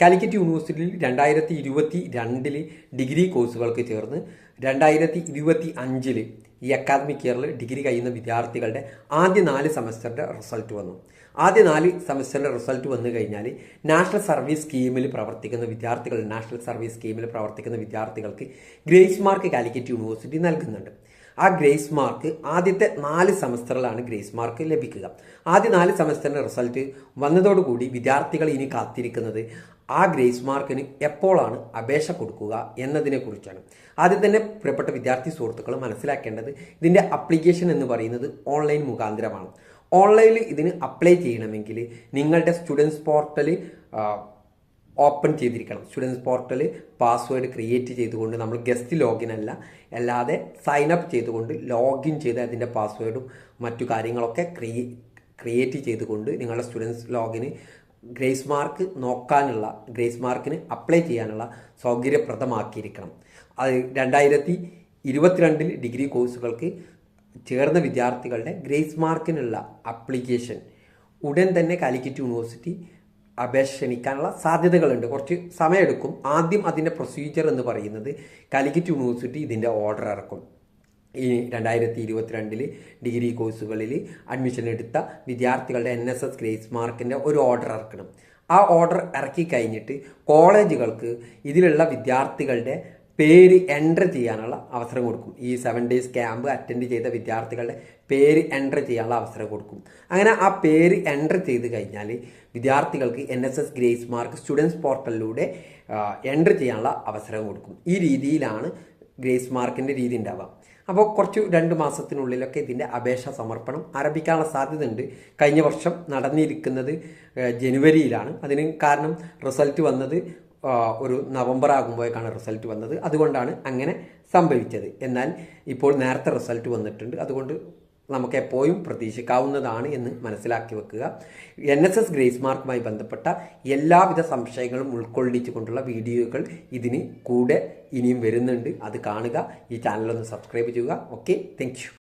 കാലിക്കറ്റ് യൂണിവേഴ്സിറ്റിയിൽ രണ്ടായിരത്തി ഇരുപത്തി രണ്ടിൽ ഡിഗ്രി കോഴ്സുകൾക്ക് ചേർന്ന് രണ്ടായിരത്തി ഇരുപത്തി അഞ്ചിൽ ഈ അക്കാദമിക് ഇയറിൽ ഡിഗ്രി കഴിയുന്ന വിദ്യാർത്ഥികളുടെ ആദ്യ നാല് സെമസ്റ്ററിന്റെ റിസൾട്ട് വന്നു. ആദ്യ നാല് സെമസ്റ്ററിന്റെ റിസൾട്ട് വന്നു കഴിഞ്ഞാൽ നാഷണൽ സർവീസ് സ്കീമിൽ പ്രവർത്തിക്കുന്ന വിദ്യാർത്ഥികൾ നാഷണൽ സർവീസ് സ്കീമിൽ പ്രവർത്തിക്കുന്ന വിദ്യാർത്ഥികൾക്ക് ഗ്രേസ് മാർക്ക് കാലിക്കറ്റ് യൂണിവേഴ്സിറ്റി നൽകുന്നുണ്ട്. ആ ഗ്രേസ് മാർക്ക് ആദ്യത്തെ നാല് സെമസ്റ്ററിലാണ് ഗ്രേസ് മാർക്ക് ലഭിക്കുക. ആദ്യ നാല് സെമസ്റ്ററിന്റെ റിസൾട്ട് വന്നതോടുകൂടി വിദ്യാർത്ഥികൾ ഇനി കാത്തിരിക്കുന്നത് ആ ഗ്രേസ് മാർക്കിന് എപ്പോഴാണ് അപേക്ഷ കൊടുക്കുക എന്നതിനെ കുറിച്ചാണ്. ആദ്യം തന്നെ പ്രിയപ്പെട്ട വിദ്യാർത്ഥി സുഹൃത്തുക്കൾ മനസ്സിലാക്കേണ്ടത് ഇതിന്റെ അപ്ലിക്കേഷൻ എന്ന് പറയുന്നത് ഓൺലൈൻ മുഖാന്തരമാണ്. ഓൺലൈനിൽ ഇതിന് അപ്ലൈ ചെയ്യണമെങ്കിൽ നിങ്ങളുടെ സ്റ്റുഡൻസ് പോർട്ടൽ ഓപ്പൺ ചെയ്തിരിക്കണം. സ്റ്റുഡൻസ് പോർട്ടൽ പാസ്വേഡ് ക്രിയേറ്റ് ചെയ്തുകൊണ്ട് നമ്മൾ ഗസ്റ്റ് ലോഗിൻ അല്ല അല്ലാതെ സൈൻ അപ്പ് ചെയ്തുകൊണ്ട് ലോഗിൻ ചെയ്ത് അതിന്റെ പാസ്വേഡും മറ്റു കാര്യങ്ങളൊക്കെ ക്രിയേ ക്രിയേറ്റ് ചെയ്തുകൊണ്ട് നിങ്ങളുടെ സ്റ്റുഡൻസ് ലോഗിന് ഗ്രേസ് മാർക്ക് നോക്കാനുള്ള ഗ്രേസ് മാർക്കിന് അപ്ലൈ ചെയ്യാനുള്ള സൗകര്യപ്രദമാക്കിയിരിക്കണം. അത് രണ്ടായിരത്തി ഇരുപത്തിരണ്ടിൽ ഡിഗ്രി കോഴ്സുകൾക്ക് ചേർന്ന വിദ്യാർത്ഥികളുടെ ഗ്രേസ് മാർക്കിനുള്ള അപ്ലിക്കേഷൻ ഉടൻ തന്നെ കാലിക്കറ്റ് യൂണിവേഴ്സിറ്റി അപേക്ഷ ക്ഷണിക്കാനുള്ള സാധ്യതകളുണ്ട്. കുറച്ച് സമയമെടുക്കും. ആദ്യം അതിന്റെ പ്രൊസീജിയർ എന്ന് പറയുന്നത് കാലിക്കറ്റ് യൂണിവേഴ്സിറ്റി ഇതിന്റെ ഓർഡർ ഇറക്കും. ഈ രണ്ടായിരത്തി ഇരുപത്തിരണ്ടിൽ ഡിഗ്രി കോഴ്സുകളിൽ അഡ്മിഷൻ എടുത്ത വിദ്യാർത്ഥികളുടെ എൻ എസ് എസ് ഗ്രേസ് മാർക്കിന്റെ ഒരു ഓർഡർ ഇറക്കണം. ആ ഓർഡർ ഇറക്കി കഴിഞ്ഞിട്ട് കോളേജുകൾക്ക് ഇതിലുള്ള വിദ്യാർത്ഥികളുടെ പേര് എന്റർ ചെയ്യാനുള്ള അവസരം കൊടുക്കും. ഈ സെവൻ ഡേയ്സ് ക്യാമ്പ് അറ്റൻഡ് ചെയ്ത വിദ്യാർത്ഥികളുടെ പേര് എന്റർ ചെയ്യാനുള്ള അവസരം കൊടുക്കും. അങ്ങനെ ആ പേര് എന്റർ ചെയ്ത് കഴിഞ്ഞാൽ വിദ്യാർത്ഥികൾക്ക് N S S grace mark students പോർട്ടലിലൂടെ enter ചെയ്യാനുള്ള അവസരം കൊടുക്കും. ഈ രീതിയിലാണ് ഗ്രേസ് മാർക്കിന്റെ രീതി ഉണ്ടാവുക. അപ്പോൾ കുറച്ച് രണ്ട് മാസത്തിനുള്ളിലൊക്കെ ഇതിന്റെ അപേക്ഷ സമർപ്പണം ആരംഭിക്കാനുള്ള സാധ്യതയുണ്ട്. കഴിഞ്ഞ വർഷം നടന്നിരിക്കുന്നത് ജനുവരിയിലാണ്. അതിന് കാരണം റിസൾട്ട് വന്നത് ഒരു നവംബർ ആകുമ്പോഴേക്കാണ് റിസൾട്ട് വന്നത്. അതുകൊണ്ടാണ് അങ്ങനെ സംഭവിച്ചത്. എന്നാൽ ഇപ്പോൾ നേരത്തെ റിസൾട്ട് വന്നിട്ടുണ്ട്. അതുകൊണ്ട് നമുക്ക് എപ്പോഴും പ്രതീക്ഷിക്കാവുന്നതാണ് എന്ന് മനസ്സിലാക്കി വെക്കുക. എൻ എസ് എസ് ഗ്രേസ് മാർക്കുമായി ബന്ധപ്പെട്ട എല്ലാവിധ സംശയങ്ങളും ഉൾക്കൊള്ളിച്ചുകൊണ്ടുള്ള വീഡിയോകൾ ഇതിന് കൂടെ ഇനിയും വരുന്നുണ്ട്. അത് കാണുക. ഈ ചാനലൊന്ന് സബ്സ്ക്രൈബ് ചെയ്യുക. ഓക്കെ. താങ്ക്